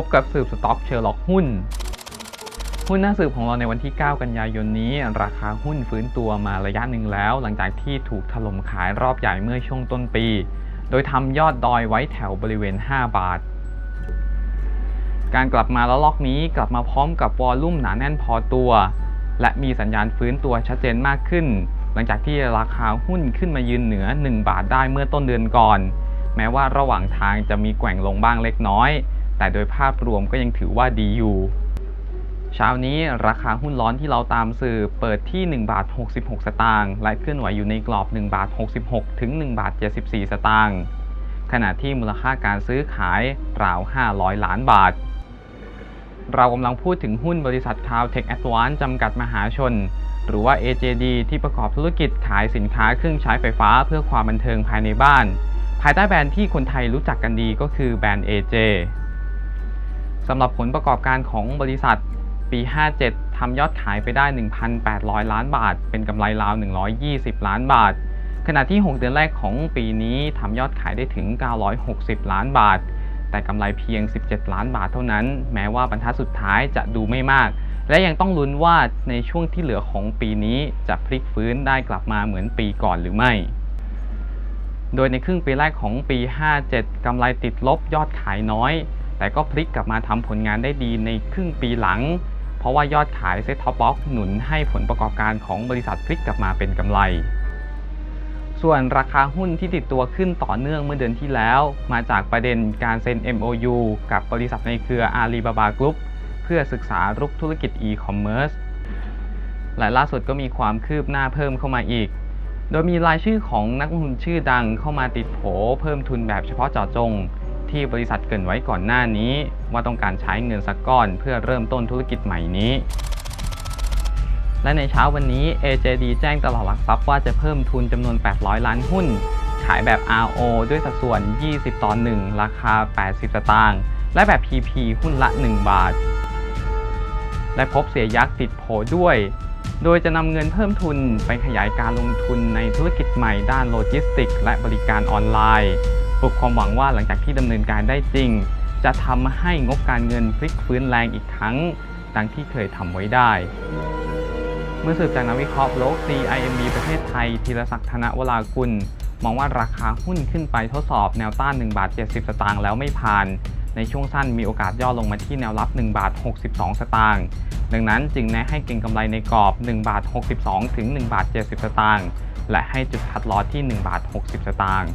พบกับสืบสต็อกเชอร์ล็อกหุ้น หุ้นหน้าสืบของเราในวันที่ 9 กันยายนนี้ ราคาหุ้นฟื้นตัวมาระยะหนึ่งแล้ว หลังจากที่ถูกถล่มขายรอบใหญ่เมื่อช่วงต้นปี โดยทำยอดดอยไว้แถวบริเวณ 5 บาทการกลับมาแล้วลอกนี้กลับมาพร้อมกับวอลลุ่มหนาแน่นพอตัว และมีสัญญาณฟื้นตัวชัดเจนมากขึ้น หลังจากที่ราคาหุ้นขึ้นมายืนเหนือ 1 บาทได้เมื่อต้นเดือนก่อน แม้ว่าระหว่างทางจะมีแกว่งลงบ้างเล็กน้อย แต่โดยภาพรวมก็ยังถือว่าดีอยู่เช้านี้ราคาหุ้นร้อนที่เราตามสื่อเปิดที่ 1 บาท 66 สตางค์และเคลื่อนไหวอยู่ในกรอบ 1 บาท 66 ถึง 1 บาท 74 สตางค์ขณะที่มูลค่าการซื้อขายราว 500 ล้านบาท เรากำลังพูดถึงหุ้นบริษัท Cloud Tech Advance จำกัดมหาชน หรือว่า AJD ที่ประกอบธุรกิจขายสินค้าเครื่องใช้ไฟฟ้าเพื่อความบันเทิงภายในบ้าน ภายใต้แบรนด์ที่คนไทยรู้จักกันดีก็คือแบรนด์ AJ สำหรับผลประกอบการของบริษัทปี 57 ทำยอดขายไปได้ 1,800 ล้านบาท เป็นกำไรราว 120 ล้านบาท ขณะที่ 6 เดือนแรกของปีนี้ทำยอดขายได้ถึง 960 ล้านบาท แต่กำไรเพียง 17 ล้านบาทเท่านั้น แม้ว่าบรรทัดสุดท้ายจะดูไม่มาก และยังต้องลุ้นว่าในช่วงที่เหลือของปีนี้จะพลิกฟื้นได้กลับมาเหมือนปีก่อนหรือไม่โดยในครึ่งปีแรกของปี 57 กำไรติดลบยอดขายน้อย แต่ก็พลิกกลับมาทำผลงานได้ดีในครึ่งปีหลัง เพราะว่ายอดขายเซ็ตท็อปบ็อกหนุนให้ผลประกอบการของบริษัทพลิกกลับมาเป็นกำไร ส่วนราคาหุ้นที่ติดตัวขึ้นต่อเนื่องเมื่อเดือนที่แล้ว มาจากประเด็นการเซ็น MOU กับบริษัทในเครือ Alibaba Group เพื่อศึกษารุกธุรกิจ e-commerce และล่าสุดก็มีความคืบหน้าเพิ่มเข้ามาอีก โดยมีรายชื่อของนักลงทุนชื่อดังเข้ามาติดโผเพิ่มทุนแบบเฉพาะเจาะจง ที่บริษัทเกินไว้ก่อนหน้านี้ ว่าต้องการใช้เงินสักก้อนเพื่อเริ่มต้นธุรกิจใหม่นี้ และในเช้าวันนี้ AJD แจ้งตลาดหลักทรัพย์ว่าจะเพิ่มทุนจำนวน 800 ล้านหุ้น ขายแบบ RO ด้วยสัดส่วน 20 ต่อ 1 ราคา 80 สตางค์และแบบ PP หุ้นละ 1 บาท และพบเสียยักษ์ติดโผด้วย โดยจะนำเงินเพิ่มทุนไปขยายการลงทุนในธุรกิจใหม่ด้านโลจิสติกส์และบริการออนไลน์ ปลุกความหวังว่าหลังจากที่ดำเนินการได้จริง จะทำให้งบการเงินพลิกฟื้นแรงอีกครั้งดังที่เคยทำไว้ได้ เมื่อสืบจากนักวิเคราะห์โลก CIMB ประเทศไทยธีรศักดิ์ธนวรากุล มองว่าราคาหุ้นขึ้นไปทดสอบแนวต้าน1บาท70 สตางค์แล้วไม่ผ่าน ในช่วงสั้นมีโอกาสย่อลงมาที่แนวรับ1บาท62 สตางค์ดังนั้นจึงแนะให้เก็งกำไรในกรอบ1บาท62 ถึง1บาท70 สตางค์และให้จุดคัดลอสที่1บาท60 สตางค์